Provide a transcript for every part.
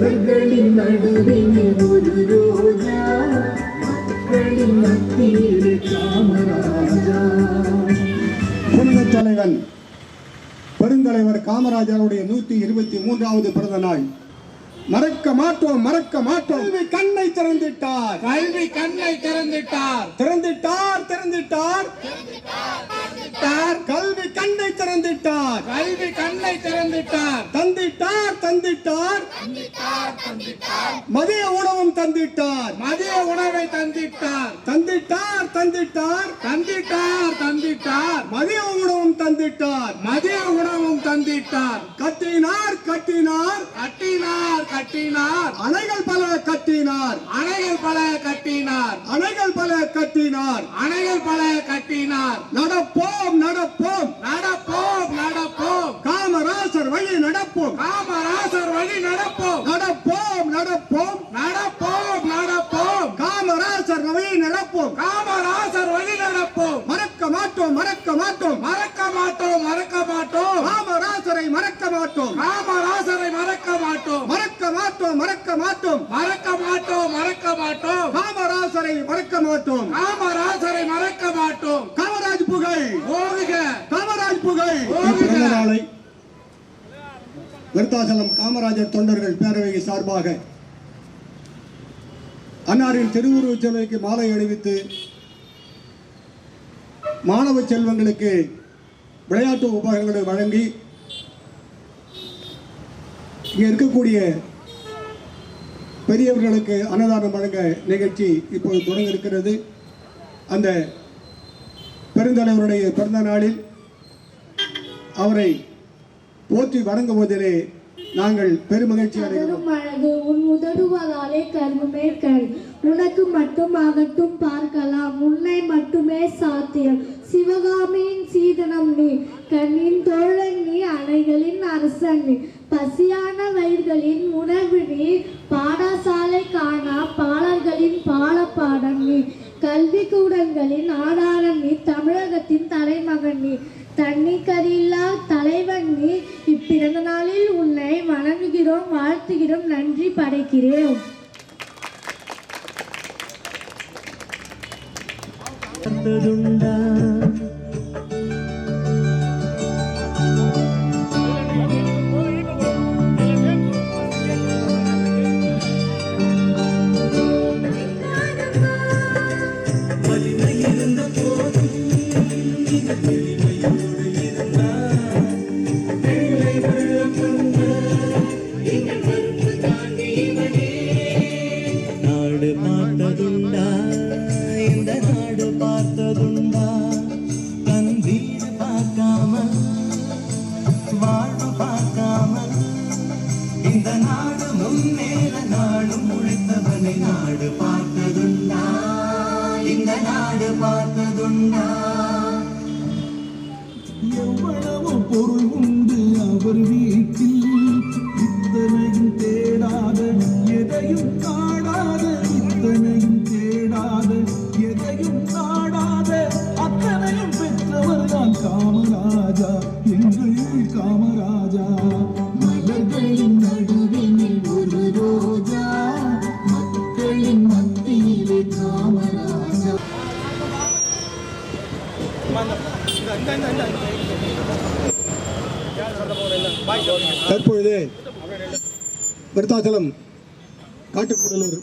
மலர்களின் நடுவினில் ஒரு ரோஜா. மக்களின் மத்தியிலே காமராஜா. புனித தலைவன் பெருந்தலைவர் காமராஜருடைய நூத்தி இருபத்தி மூன்றாவது பிறந்த நாள். மறக்க மாட்டோம் மறக்க மாட்டோம். கல்வி கண்ணை திறந்திட்டார். கல்வி கண்ணை திறந்திட்டார். திறந்திட்டார் திறந்திட்டார். கல்வி கண்ணை திறந்திட்டார். கல்வி கண்ணை திறந்திட்டார் தந்திட்டார் தந்திட்டார் மதிய உணவும் தந்திட்டார். மதிய உணவை தந்திட்டார். தந்திட்டார் தந்திட்டார். தந்திட்டார் தந்திட்டார். மதிய உணவும் தந்திட்டார். மதிய உணவும் தந்திட்டார். கட்டினார் கட்டினார். கட்டினார் கட்டினார். அணைகள் பல கட்டினார். அணைகள் பல கட்டினார். அணைகள் பல கட்டினார். அணைகள் பல கட்டினார். நடப்போம் நடப்போம் நடப்போம் நடப்போம் காமராசர் வழி நடப்போம் காமராசர் வழி நடப்போம் நடப்போம் நடப்போம் நடப்போம் நடப்போம் காமராசர் வழி நடப்போம் காமராசர் வழி நடப்போம் மறக்க மாட்டோம் மறக்க மாட்டோம் மறக்க மாட்டோம் மறக்க மாட்டோம் காமராசரை மறக்க மாட்டோம். காமராசரை மறக்க மாட்டோம். மறக்க மாட்டோம் மறக்க மாட்டோம். மறக்க மாட்டோம் மறக்க மாட்டோம். காமராசரை மறக்க மாட்டோம். காமராசரை மறக்க மாட்டோம். காமராஜ் புகழ். ஓடுக. காமராஜ் புகழ். விருத்தாசலம் காமராஜர் தொண்டர்கள் பேரவை சார்பாக அன்னாரின் திருவுருவச் சிலைக்கு மாலை அணிவித்து மாணவ செல்வங்களுக்கு விளையாட்டு உபகரணங்களை வழங்கி இங்கே இருக்கக்கூடிய பெரியவர்களுக்கு அன்னதானம் வழங்க நிகழ்ச்சி இப்போது தொடங்க இருக்கிறது அந்த பெருந்தலைவருடைய பிறந்த நாளில் அவரை போற்றி வணங்குவதிலே நாங்கள் பெருமகிழ்ச்சி அடைகிறோம். அழகு உன் உதடுவதாலே கருமே கண் உனக்கு மட்டும் ஆகட்டும் பார்க்கலாம் உன்னை மட்டுமே சாத்தியம். சிவகாமியின் சீதனம் நீ கண்ணின் தோழன் நீ அணைகளின் அரசன் நீ. பசியான வயிர்களின் உணவு நீ பாடசாலை காணா பாடல்களின் பாலப்பாடம் நீ கல்வி கூடங்களின் ஆதாரம் நீ தமிழகத்தின் தலைமகன் நீ தன்னிக்கரில்லா தலைவன் நீ இப்பிறந்த நாளில் உன்னை வணங்குகிறோம் வாழ்த்துகிறோம் நன்றி படைக்கிறேன். நாடு இந்த நாடு முன்னேற நாடும் உழைத்தவனை நாடு பார்த்ததுண்டா. இந்த நாடு பார்த்ததுண்டா. எவ்வளவு பொருள் உண்டு அவர் வீ தற்பொழுது விருத்தாச்சலம் காட்டுக்கூடலூர்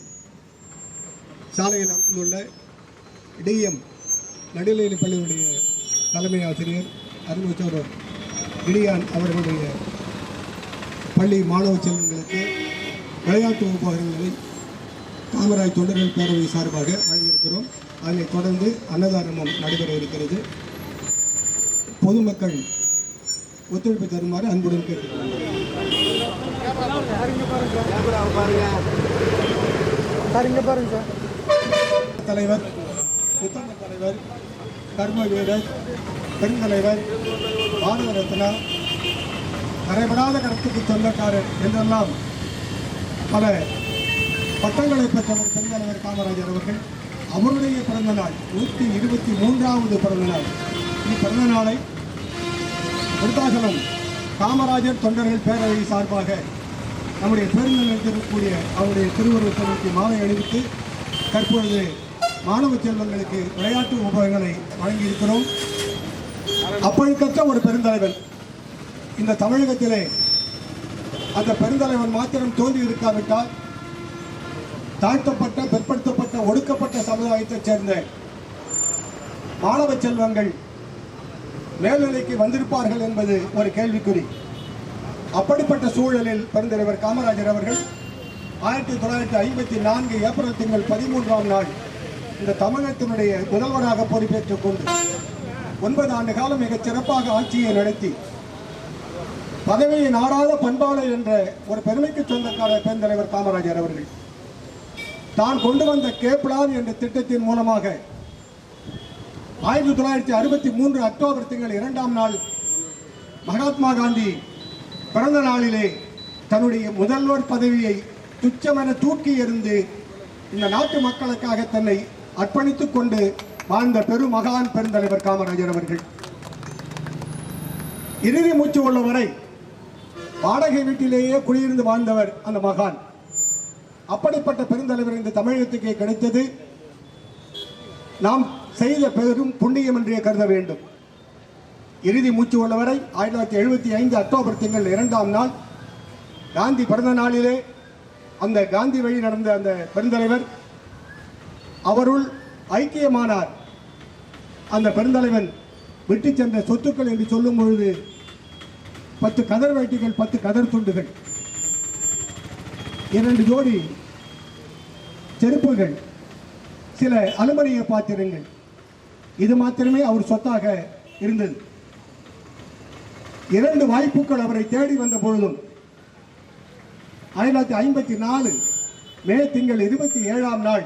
சாலையில் அமைந்துள்ள டிஎம் நடுநிலை பள்ளியுடைய தலைமை ஆசிரியர் அருள்மிச்சவர் இடியான் அவர்களுடைய பள்ளி மாணவ செல்வங்களுக்கு விளையாட்டு உபகரணங்களை பாமராய் தொண்டர்கள் பேரவை சார்பாக வழங்கியிருக்கிறோம். அதனைத் தொடர்ந்து அன்னதானமும் நடைபெற இருக்கிறது. பொதுமக்கள் ஒத்துழைப்பு தருமாறு அன்புடன் கேட்டுக்கொள்கிறேன் தலைவர் உத்தம தலைவர் கர்ம வீரர் பெருந்தலைவர் பாரத ரத்னா கரைபடாத கருத்துக்கு சொந்தக்காரர் என்றெல்லாம் பல பட்டங்களை பெற்றவர் பெருந்தலைவர் காமராஜர் அவர்கள் அவருடைய பிறந்த நாள் நூற்றி இருபத்தி மூன்றாவது பிறந்த நாள். இப்பிறந்த நாளை விருத்தாசலம் காமராஜர் தொண்டர்கள் பேரவை சார்பாக நம்முடைய பேருந்தில் இருக்கக்கூடிய அவருடைய திருவுருவத்திற்கு மாலை அணிவித்து தற்பொழுது மாணவ செல்வங்களுக்கு விளையாட்டு உபகங்களை வழங்கியிருக்கிறோம். அப்பழுக்கற்ற ஒரு பெருந்தலைவன். இந்த தமிழகத்திலே அந்த பெருந்தலைவன் மாத்திரம் தோன்றி இருக்காவிட்டால் தாழ்த்தப்பட்ட பிற்படுத்தப்பட்ட ஒடுக்கப்பட்ட சமுதாயத்தைச் சேர்ந்த மாணவ செல்வங்கள் மேல்நிலைக்கு வந்திருப்பார்கள் என்பது ஒரு கேள்விக்குறி. அப்படிப்பட்ட சூழலில் பெருந்தலைவர் காமராஜர் அவர்கள் ஆயிரத்தி தொள்ளாயிரத்தி ஐம்பத்தி நான்கு ஏப்ரல் திங்கள் பதிமூன்றாம் நாள் இந்த தமிழகத்தினுடைய முதல்வராக பொறுப்பேற்றுக் கொண்டு ஒன்பது ஆண்டு காலம் மிகச் சிறப்பாக ஆட்சியை நடத்தி பதவியை நாடாத பண்பாளர் என்ற ஒரு பெருமைக்கு சொந்தக்காரர் பெருந்தலைவர் காமராஜர் அவர்கள். தான் கொண்டு வந்த கேப்லான் என்ற திட்டத்தின் மூலமாக ஆயிரத்தி தொள்ளாயிரத்தி அறுபத்தி மூன்று அக்டோபர் திங்கள் இரண்டாம் நாள் மகாத்மா காந்தி பிறந்த நாளிலே தன்னுடைய முதல்வர் பதவியை துச்சமென தூக்கி எறிந்து இந்த நாட்டு மக்களுக்காக தன்னை அர்ப்பணித்துக் கொண்டு வாழ்ந்த பெரும் மகான் பெருந்தலைவர் காமராஜர் அவர்கள். இறுதி மூச்சு உள்ளவரை வாடகை வீட்டிலேயே குடியிருந்து வாழ்ந்தவர் அந்த மகான். அப்படிப்பட்ட பெருந்தலைவர் இந்த தமிழகத்துக்கு கிடைத்தது. நாம் செய்த பெரும் புண்ணியம் என்றே கருத வேண்டும். இறுதி மூச்சு உள்ளவரை ஆயிரத்தி தொள்ளாயிரத்தி எழுபத்தி ஐந்து அக்டோபர் திங்கள் இரண்டாம் நாள் காந்தி பிறந்த நாளிலே அந்த காந்தி வழி நடந்த அந்த பெருந்தலைவர் அவருள் ஐக்கியமானார். அந்த பெருந்தலைவன் விட்டு சென்ற சொத்துக்கள் என்று சொல்லும் பொழுது பத்து கதர் வேட்டிகள் பத்து கதர் துண்டுகள். இரண்டு ஜோடி செருப்புகள் சில அலுமினிய பாத்திரங்கள். இது மாத்திரமே அவர் சொத்தாக இருந்தது. இரண்டு வாய்ப்புகள் அவரை தேடி வந்த பொழுதும் ஆயிரத்தி தொள்ளாயிரத்தி ஐம்பத்தி நாலு மே திங்கள் இருபத்தி ஏழாம் நாள்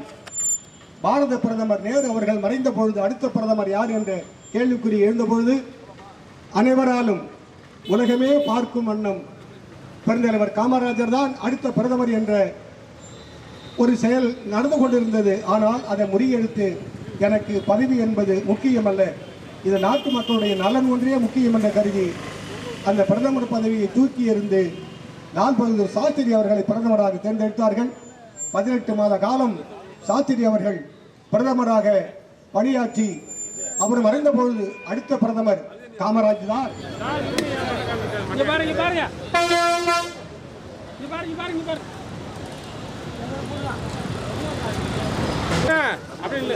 பாரத பிரதமர் நேரு அவர்கள் மறைந்த பொழுது அடுத்த பிரதமர் யார் என்ற கேள்விக்குறி எழுந்த பொழுது அனைவராலும் உலகமே பார்க்கும் வண்ணம் பெருந்தலைவர் காமராஜர் தான் அடுத்த பிரதமர் என்ற ஒரு செயல் நடந்து கொண்டிருந்தது. ஆனால் அதை முறியெடுத்து எனக்கு பதவி என்பது முக்கியமல்ல. இது நாட்டு மக்களுடைய நலன் ஒன்றே முக்கியம் என்ற கருதி அந்த பிரதமர் பதவியை தூக்கி எறிந்து லால் பகதூர் சாஸ்திரி அவர்களை பிரதமராக தேர்ந்தெடுத்தார்கள். பதினெட்டு மாத காலம் சாஸ்திரி அவர்கள் பிரதமராக பணியாற்றி அவர் மறைந்த பொழுது அடுத்த பிரதமர் காமராஜ் தான். அப்படி இல்ல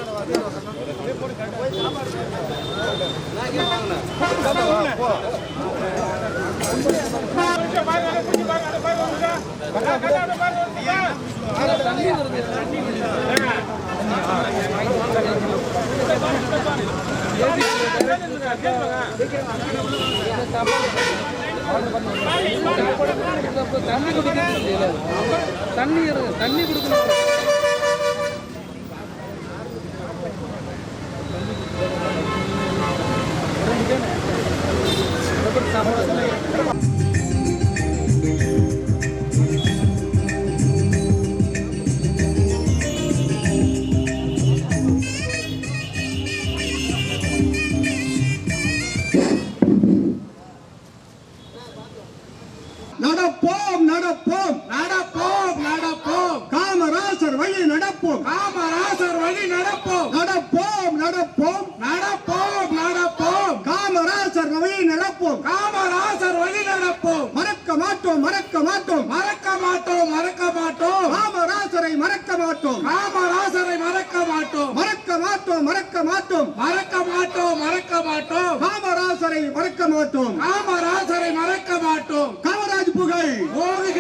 தண்ணி குடிக்கணும் தண்ணி தண்ணி குடிக்கணும் நடப்போம். நடப்போம் நடப்போம். நடப்போம் நடப்போம். காமராசர் வழி நடப்போம். காமராசர் வழி நடப்போம். மறக்க மாட்டோம் மறக்க மாட்டோம். மறக்க மாட்டோம் மறக்க மாட்டோம். காமராசரை மறக்க மாட்டோம். காமராசரை மறக்க மாட்டோம். மறக்க மாட்டோம் மறக்க மாட்டோம். மறக்க மாட்டோம் மறக்க மாட்டோம். காமராசரை மறக்க மாட்டோம். காமராசரை மறக்க மாட்டோம். காமராஜ் புகழ். ஓடுக.